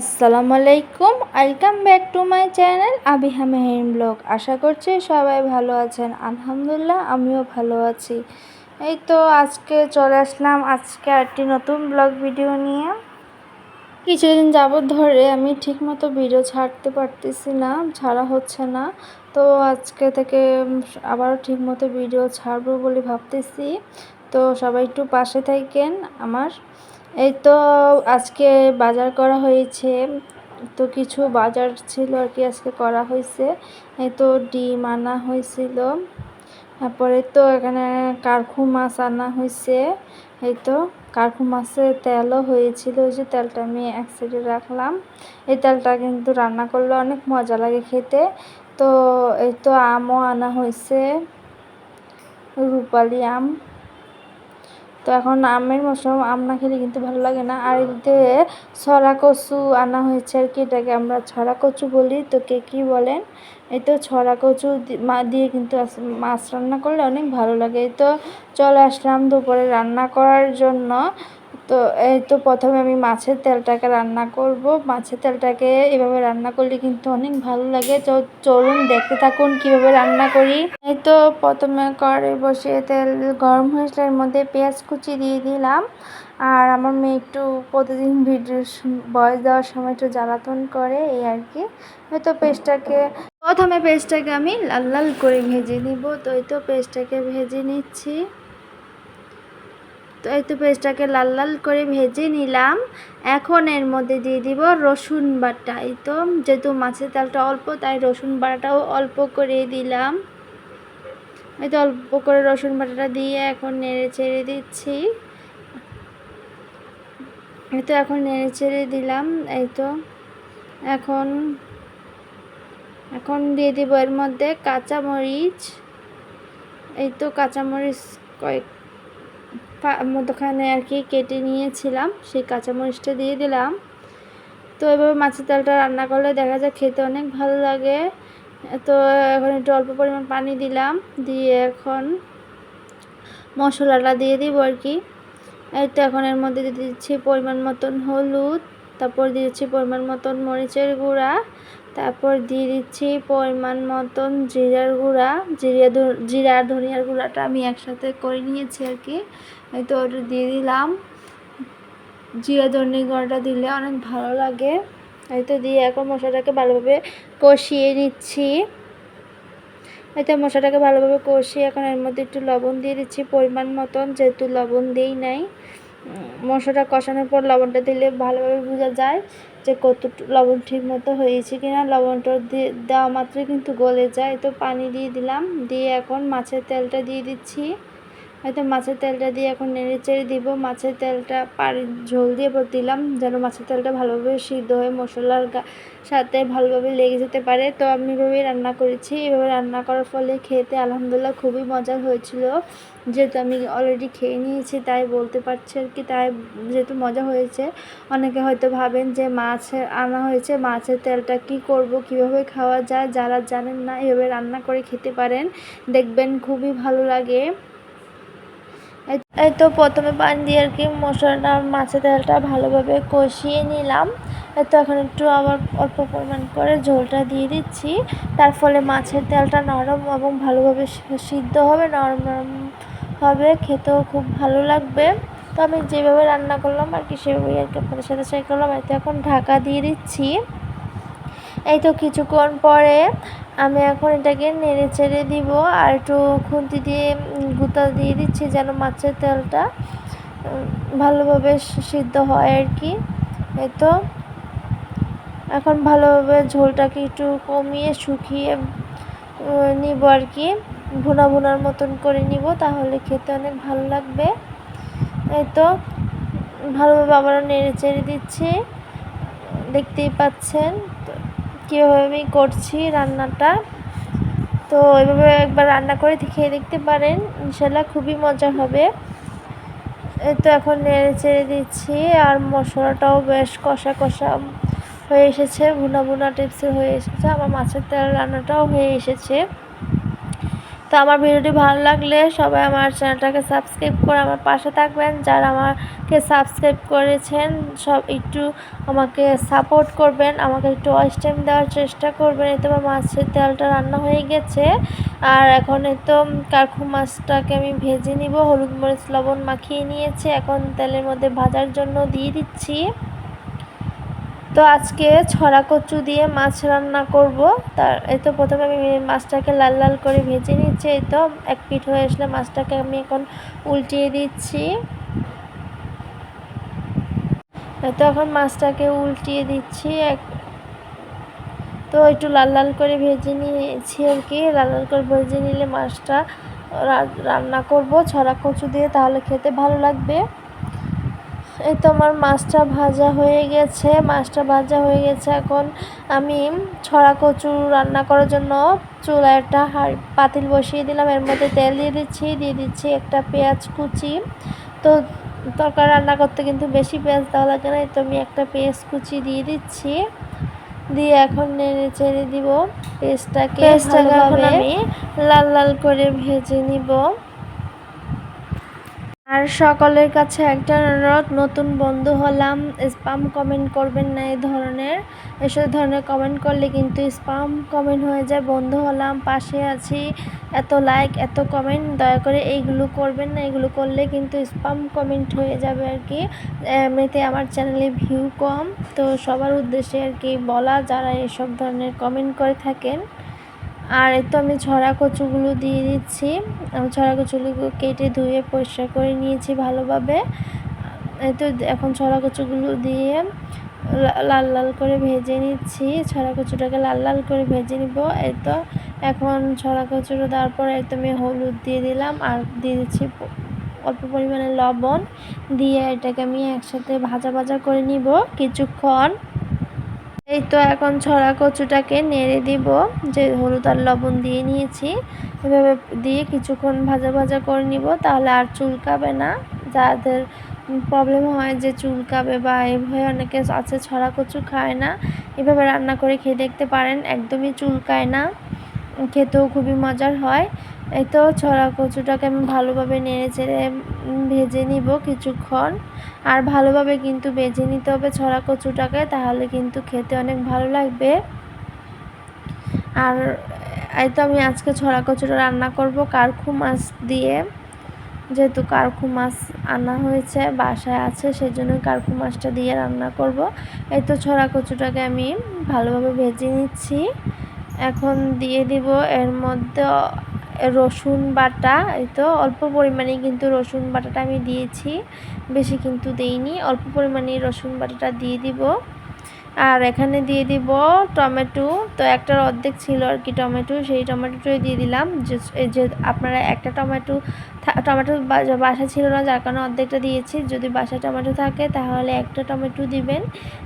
আসসালামু আলাইকুম। Welcome back to my channel Abiha Mehin vlog. আশা করছি সবাই ভালো আছেন। আলহামদুলিল্লাহ, আমিও ভালো আছি। এই তো আজকে চলে আসলাম আজকে একটি নতুন ব্লগ ভিডিও নিয়ে। কিছুদিন যাবৎ ধরে আমি ঠিকমতো ভিডিও ছাড়তে পারতেছি না, ছাড়া হচ্ছে না। তো আজকে থেকে আবারও ঠিকমতো ভিডিও ছাড়বো বলে ভাবতেছি। তো সবাই একটু পাশে থাকেন আমার। এই তো আজকে বাজার করা হয়েছে। তো কিছু বাজার ছিল আর কি আজকে করা হয়েছে। এই তো ডিম আনা হয়েছিল। তারপরে তো এখানে কার্খু মাছ আনা হয়েছে। এই তো কার্খু মাছের তেলও হয়েছিল। ওই যে তেলটা আমি এক সাইডে রাখলাম। এই তেলটা কিন্তু রান্না করলে অনেক মজা লাগে খেতে। তো এই তো আমও আনা হয়েছে। রূপালি আম। তো এখন আমের মশলা আম না খেলে কিন্তু ভালো লাগে না। আর এদিকে ছড়া কচু আনা হয়েছে আর কি, এটাকে আমরা ছড়া কচু বলি। তো কে কী বলেন? এই তো ছড়া কচু দিয়ে কিন্তু মাছ রান্না করলে অনেক ভালো লাগে। এই তো চলে আসলাম দুপুরে রান্না করার জন্য। তো এই তো প্রথমে আমি মাছের তেলটাকে রান্না করব। মাছের তেলটাকে এভাবে রান্না করলে কিন্তু অনেক ভালো লাগে। তো চলুন দেখতে থাকুন কীভাবে রান্না করি। এই তো প্রথমে কড়াই বসিয়ে তেল, গরম হয়েছিল এর মধ্যে পেঁয়াজ কুচি দিয়ে দিলাম। আর আমার মেয়ে একটু প্রতিদিন ভিডিও বয়স দেওয়ার সময় একটু জ্বালাতন করে, এই আর কি। হয়তো পেস্টটাকে প্রথমে পেস্টটাকে আমি লাল লাল করে ভেজে নিব। তো এই তো পেস্টটাকে ভেজে নিচ্ছি। তো এই তো পেস্টটাকে লাল লাল করে ভেজে নিলাম। এখন এর মধ্যে দিয়ে দিব রসুন বাটা। এই তো, যেহেতু মাছের তেলটা অল্প, তাই রসুন বাটাটাও অল্প করে দিলাম। এই তো, অল্প করে রসুন বাটাটা দিয়ে এখন নেড়ে ছেড়ে দিচ্ছি। এই তো, এখন নেড়ে ছেড়ে দিলাম। এই তো, এখন এখন দিয়ে দিব এর মধ্যে কাঁচামরিচ। এই তো, কাঁচামরিচ কয়েক মধ্যখানে আর কি কেটে নিয়েছিলাম, সেই কাঁচামরিচটা দিয়ে দিলাম। তো এভাবে মাছের তেলটা রান্না করলে দেখা যায় খেতে অনেক ভালো লাগে। তো এখন একটু অল্প পরিমাণ পানি দিলাম, দিয়ে এখন মশলাটা দিয়ে দিব আর কি। এই তো এখন এর মধ্যে দিয়ে দিচ্ছি পরিমাণ মতন হলুদ, তারপর দিয়ে দিচ্ছি পরিমাণ মতন মরিচের গুঁড়া তারপর দিয়ে দিচ্ছি পরিমাণ মতন জিরার গুঁড়া জিরা জিরা ধনিয়ার গুঁড়াটা আমি একসাথে করে নিয়েছি আর কি। তো ওটা দিয়ে দিলাম। জিরা ধনিয়া গুঁড়াটা দিলে অনেক ভালো লাগে। তো দিয়ে এখন মশলাটাকে ভালোভাবে কষিয়ে নিচ্ছি। এই তো মশলাটাকে ভালোভাবে কষিয়ে এখন এর মধ্যে একটু লবণ দিয়ে দিচ্ছি পরিমাণ মতন, যেহেতু লবণ দিই নাই। মশলাটা কষানোর পর লবণটা দিলে ভালোভাবে বোঝা যায় যে কত লবণ ঠিক মতো হয়েছে কিনা। লবণটা দিয়ে, দেওয়া মাত্রই কিন্তু গলে যায়। তো পানি দিয়ে দিলাম। দিয়ে এখন মাছের তেলটা দিয়ে দিচ্ছি। হয়তো মাছের তেলটা দিয়ে এখন নেড়ে চেড়ে দিব। মাছের তেলটা পাড়ি ঝোল দিয়ে পর দিলাম যেন মাছের তেলটা ভালোভাবে সিদ্ধ হয়ে মশলার সাথে ভালোভাবে লেগে যেতে পারে। তো আমি এভাবেই রান্না করেছি। এভাবে রান্না করার ফলে খেতে আলহামদুলিল্লাহ খুবই মজার হয়েছিল। যেহেতু আমি অলরেডি খেয়ে নিয়েছি, তাই বলতে পারছি আর কি, তাই যেহেতু মজা হয়েছে। অনেকে হয়তো ভাবেন যে মাছ আনা হয়েছে, মাছের তেলটা কি করব, কীভাবে খাওয়া যায়, যারা জানেন না, এভাবে রান্না করে খেতে পারেন। দেখবেন খুবই ভালো লাগে। তো প্রথমে পানি দিয়ে আর কি মশলাটা মাছের তেলটা ভালোভাবে কষিয়ে নিলাম। তো এখন একটু আবার অল্প পরিমাণ করে ঝোলটা দিয়ে দিচ্ছি। তার ফলে মাছের তেলটা নরম এবং ভালোভাবে সিদ্ধ হবে, নরম নরম হবে, খেতেও খুব ভালো লাগবে। তো আমি যেভাবে রান্না করলাম আর কি সেভাবেই আর কি আপনাদের সাথে শেয়ার করলাম। এতে এখন ঢাকা দিয়ে দিচ্ছি। এই তো কিছুক্ষণ পরে আমি এখন এটাকে নেড়ে চেড়ে দিব আর একটু খুন্তি দিয়ে গুঁতা দিয়ে দিচ্ছি যেন মাছের তেলটা ভালোভাবে সিদ্ধ হয় আর কি। এই তো। এখন ভালোভাবে ঝোলটাকে একটু কমিয়ে শুকিয়ে নিব আর কি। ভুনা ভুনার মতন করে নিব তাহলে খেতে অনেক ভালো লাগবে। এই তো। ভালোভাবে আবারও নেড়ে চেড়ে দিচ্ছি। দেখতেই পাচ্ছেন। কীভাবে আমি করছি রান্নাটা। তো এভাবে একবার রান্না করে খেয়ে দেখতে পারেন, ইনশাল্লাহ খুবই মজা হবে। তো এখন নেড়ে চেড়ে দিচ্ছি, আর মশলাটাও বেশ কষা কষা হয়ে এসেছে, ভুনা ভুনা টিপসে হয়ে এসেছে। আমার মাছের তেল রান্নাটাও হয়ে এসেছে। তো আমার ভিডিওটি ভালো লাগলে সবাই আমার চ্যানেলটাকে সাবস্ক্রাইব করে আমার পাশে থাকবেন। যারা আমাকে সাবস্ক্রাইব করেছেন, সব একটু আমাকে সাপোর্ট করবেন, আমাকে একটু ওয়াচ টাইম দেওয়ার চেষ্টা করবেন। এতে আমার মাছের তেলটা রান্না হয়ে গেছে। আর এখন তো কারখু মাছটাকে আমি ভেজে নিব। হলুদ মরিচ, লবণ মাখিয়ে নিয়েছি। এখন তেলের মধ্যে ভাজার জন্য দিয়ে দিচ্ছি। তো আজকে ছড়া কচু দিয়ে মাছ রান্না করব। তার, এই তো প্রথমে আমি মাছটাকে লাল লাল করে ভেজে নিচ্ছি। এই তো এক পিঠ হয়ে আসলে মাছটাকে আমি এখন উল্টিয়ে দিচ্ছি। তো এখন মাছটাকে উল্টিয়ে দিচ্ছি। এক, তো একটু লাল লাল করে ভেজে নিয়েছি আর কি। লাল লাল করে ভেজে নিলে মাছটা রান্না করব। ছড়া কচু দিয়ে তাহলে খেতে ভালো লাগবে। এই তো আমার মাছটা ভাজা হয়ে গেছে মাছটা ভাজা হয়ে গেছে এখন আমি ছড়া কচু রান্না করার জন্য চুলা একটা হাড় পাতিল বসিয়ে দিলাম এর মধ্যে তেল দিয়ে দিচ্ছি দিয়ে দিচ্ছি একটা পেঁয়াজ কুচি। তো তরকারি রান্না করতে কিন্তু বেশি পেঁয়াজ দেওয়া লাগে না তো আমি একটা পেঁয়াজ কুচি দিয়ে দিচ্ছি। দিয়ে এখন নেড়ে চেড়ে দিব পেঁয়াজটাকে পেঁয়াজটাকে এখন আমি লাল লাল করে ভেজে নিব। আর সকলের কাছে একটা অনুরোধ, নতুন বন্ধু হলাম, স্পাম কমেন্ট করবেন না এই ধরনের। এসব ধরনের কমেন্ট করলে কিন্তু স্পাম কমেন্ট হয়ে যায়, বন্ধু হলাম, পাশে আছি, এত লাইক এত কমেন্ট দয়া করে এইগুলো করবেন না এগুলো করলে কিন্তু স্পাম কমেন্ট হয়ে যাবে আর কি। এমনিতে আমার চ্যানেলে ভিউ কম, তো সবার উদ্দেশ্যে আর কি বলা, যারা এসব ধরনের কমেন্ট করে থাকেন। আর তো আমি ছড়া কচুগুলো দিয়ে দিচ্ছি। আমি ছড়া কচুগুলো কেটে ধুয়ে পরিষ্কার করে নিয়েছি ভালোভাবে। তো এখন ছড়া কচুগুলো দিয়ে লাল লাল করে ভেজে নিচ্ছি। ছড়া কচুটাকে লাল লাল করে ভেজে নিব। এই তো এখন ছড়া কচুটা দেওয়ার পর আমি হলুদ দিয়ে দিলাম আর দিয়ে দিচ্ছি অল্প পরিমাণে লবণ। দিয়ে এটাকে আমি একসাথে ভাজা ভাজা করে নিব কিছুক্ষণ। এই তো এখন ছড়া কচুটাকে নেড়ে দিব। যে হলুদ আর লবণ দিয়ে নিয়েছি। এভাবে দিয়ে কিছুক্ষণ ভাজা ভাজা করে নিব। তাহলে আর চুলকাবে না। যাদের প্রবলেম হয় যে চুলকাবে বা এভাবে অনেকে আছে, ছড়া কচু খায় না। এভাবে রান্না করে খেয়ে দেখতে পারেন। একদমই চুলকায় না। খেতেও খুবই মজার হয়। এই তো ছড়া কচুটাকে আমি ভালোভাবে নেড়ে চেড়ে ভেজে নিব কিছুক্ষণ। আর ভালোভাবে কিন্তু ভেজে নিতে হবে ছড়া কচুটাকে, তাহলে কিন্তু খেতে অনেক ভালো লাগবে। আর এই তো আমি আজকে ছড়া কচুটা রান্না করব কারখু মাছ দিয়ে। যেহেতু কারখু মাছ আনা হয়েছে, বাসায় আছে সেই জন্য কারখু মাছটা দিয়ে রান্না করব। এই তো ছড়া কচুটাকে আমি ভালোভাবে ভেজে নিচ্ছি। এখন দিয়ে দিব এর মধ্যে রসুন বাটা, এই তো অল্প পরিমাণে কিন্তু রসুন বাটাটা আমি দিয়েছি, বেশি কিন্তু দেইনি, অল্প পরিমাণে রসুন বাটাটা দিয়ে দিব। আর এখানে দিয়ে দিব টমেটো, তো একটার অর্ধেক ছিল আর কি টমেটো, সেই টমেটোটাই দিয়ে দিলাম যে আপনারা একটা টমেটো টমেটো বাসা ছিল না, যার কারণে অর্ধেকটা দিয়েছি। যদি বাসা টমেটো থাকে, তাহলে একটা টমেটো দিবেন।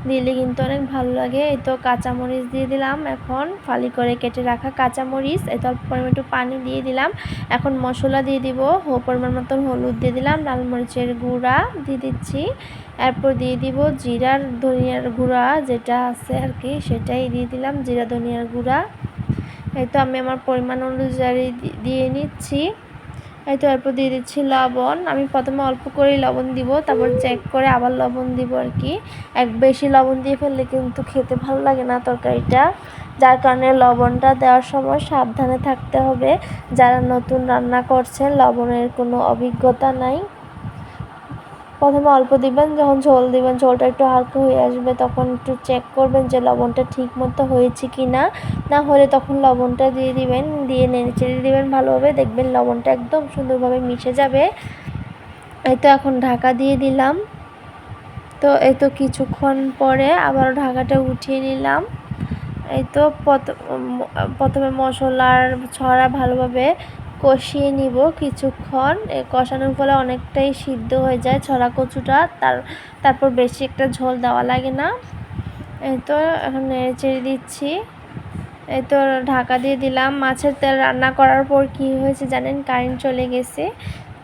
দিলে কিন্তু অনেক ভালো লাগে। এই তো কাঁচামরিচ দিয়ে দিলাম এখন। ফালি করে কেটে রাখা কাঁচামরিচ। এই তো অল্প পরিমাণ একটু পানি দিয়ে দিলাম। এখন মশলা দিয়ে দিব। পরিমাণ মতন হলুদ দিয়ে দিলাম। লাল মরিচের গুঁড়া দিয়ে দিচ্ছি। এরপর দিয়ে দিব জিরার ধনিয়ার গুঁড়া, যেটা আছে আর কি, সেটাই দিয়ে দিলাম, জিরা, ধনিয়ার গুঁড়া। এই তো আমি আমার পরিমাণ অনুযায়ী দিয়ে নিচ্ছি। এই তো এরপর দিয়ে দিচ্ছি লবণ। আমি প্রথমে অল্প করেই লবণ দিব, তারপর চেক করে আবার লবণ দিব আর কি। এক বেশি লবণ দিয়ে ফেললে কিন্তু খেতে ভালো লাগে না তরকারিটা। যার কারণে লবণটা দেওয়ার সময় সাবধানে থাকতে হবে। যারা নতুন রান্না করছেন, লবণের কোনো অভিজ্ঞতা নাই। প্রথমে অল্প দিবেন, যখন ঝোল দিবেন, ঝোলটা একটু হালকা হয়ে আসবে, তখন একটু চেক করবেন যে লবণটা ঠিক মতো হয়েছে কি না না হলে তখন লবণটা দিয়ে দিবেন, দিয়ে নেড়ে চেড়ে দিবেন ভালোভাবে, দেখবেন লবণটা একদম সুন্দরভাবে মিশে যাবে। এই তো এখন ঢাকা দিয়ে দিলাম। তো এই তো কিছুক্ষণ পরে আবার ঢাকাটা উঠিয়ে নিলাম। এই তো প্রথমে মশলার ছড়া ভালোভাবে কষিয়ে নিব কিছুক্ষণ। কষানোর ফলে অনেকটাই সিদ্ধ হয়ে যায় ছড়া কচুটা। তার, তারপর বেশি একটা ঝোল দেওয়া লাগে না। এই তো এখন চেড়ে দিচ্ছি। এই তো ঢাকা দিয়ে দিলাম। মাছের তেল রান্না করার পর কি হয়েছে জানেন? কারেন্ট চলে গেছে।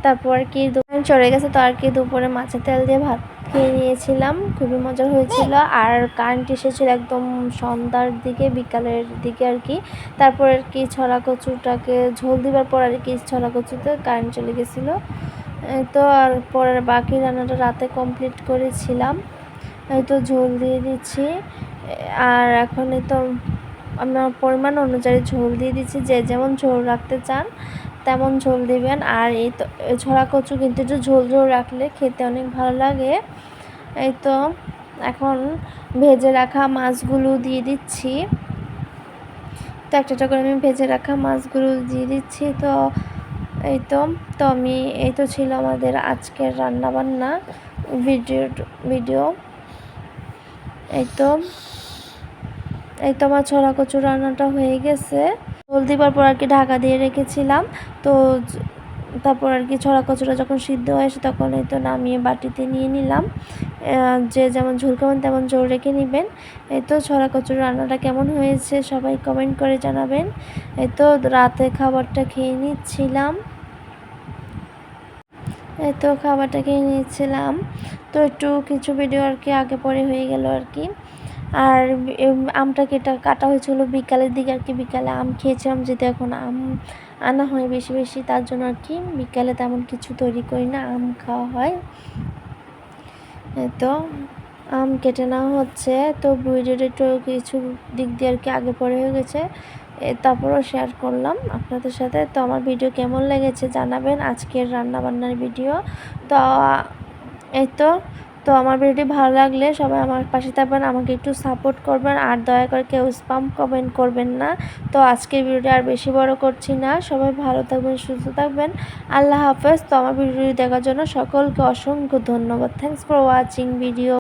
তারপর কি চলে গেছে তো আর কি, দুপুরে মাছের তেল দিয়ে ভাত খেয়ে নিয়েছিলাম, খুবই মজা হয়েছিল। আর কারেন্ট এসেছিল একদম সন্ধ্যার দিকে, বিকালের দিকে আর কি। তারপর আর কি ছড়া কচুটাকে ঝোল দিবার পর আর কি ছড়া কচুতে কারেন্ট চলে গেছিল। তো আর পরের বাকি রান্নাটা রাতে কমপ্লিট করেছিলাম। তো ঝোল দিয়ে দিচ্ছি। আর এখন তো আমরা পরিমাণ অনুযায়ী ঝোল দিয়ে দিচ্ছি, যে যেমন ঝোল রাখতে চান। তেমন ঝোল দিবেন। আর এই তো ছড়া কচু কিন্তু একটু ঝোল ঝোল রাখলে খেতে অনেক ভালো লাগে। এই তো, এখন ভেজে রাখা মাছগুলো দিয়ে দিচ্ছি। তো একটা একটা করে আমি ভেজে রাখা মাছগুলো দিয়ে দিচ্ছি। তো, এই তো তো আমি, এই তো ছিল আমাদের আজকের রান্না বান্না ভিডিও ভিডিও। এই তো এই তো আমার ছড়া কচু রান্নাটা হয়ে গেছে। জল দিবার পর আর কি ঢাকা দিয়ে রেখেছিলাম। তো তারপর আর কি ছড়া কচুটা যখন সিদ্ধ হয়ে আসে তখন এই তো নামিয়ে বাটিতে নিয়ে নিলাম। যে যেমন ঝোল কেমন তেমন ঝোল রেখে নেবেন। এই তো ছড়া কচুর রান্নাটা কেমন হয়েছে সবাই কমেন্ট করে জানাবেন। এই তো রাতে খাবারটা খেয়ে নিচ্ছিলাম। এই তো খাবারটা খেয়ে নিয়েছিলাম তো একটু কিছু ভিডিও আর কি আগে পরে হয়ে গেল আর কি। আর আমটা কেটা কাটা হয়েছিল বিকালের দিকে আর কি। বিকালে আম খেয়েছিলাম যেহেতু এখন আম আনা হয় বেশি বেশি, তার জন্য আর কি বিকালে তেমন কিছু তৈরি করি না, আম খাওয়া হয়। তো আম কেটে নেওয়া হচ্ছে। তো ভিডিওটা কিছু দিক দিয়ে আর কি আগে পরে হয়ে গেছে। তারপরও শেয়ার করলাম আপনাদের সাথে। তো আমার ভিডিও কেমন লেগেছে জানাবেন আজকের রান্নাবান্নার ভিডিও তো, এই তো তো আমার ভিডিওটি ভালো লাগলে সবাই আমার পাশে থাকবেন, আমাকে একটু সাপোর্ট করবেন আর দয়া করে কেউ স্পাম কমেন্ট করবেন না। তো আজকের ভিডিওটি আর বেশি বড় করছি না, সবাই ভালো থাকবেন, সুস্থ থাকবেন। আল্লাহ হাফেজ। তো আমার ভিডিওটি দেখার জন্য সকলকে অসংখ্য ধন্যবাদ। Thanks for watching video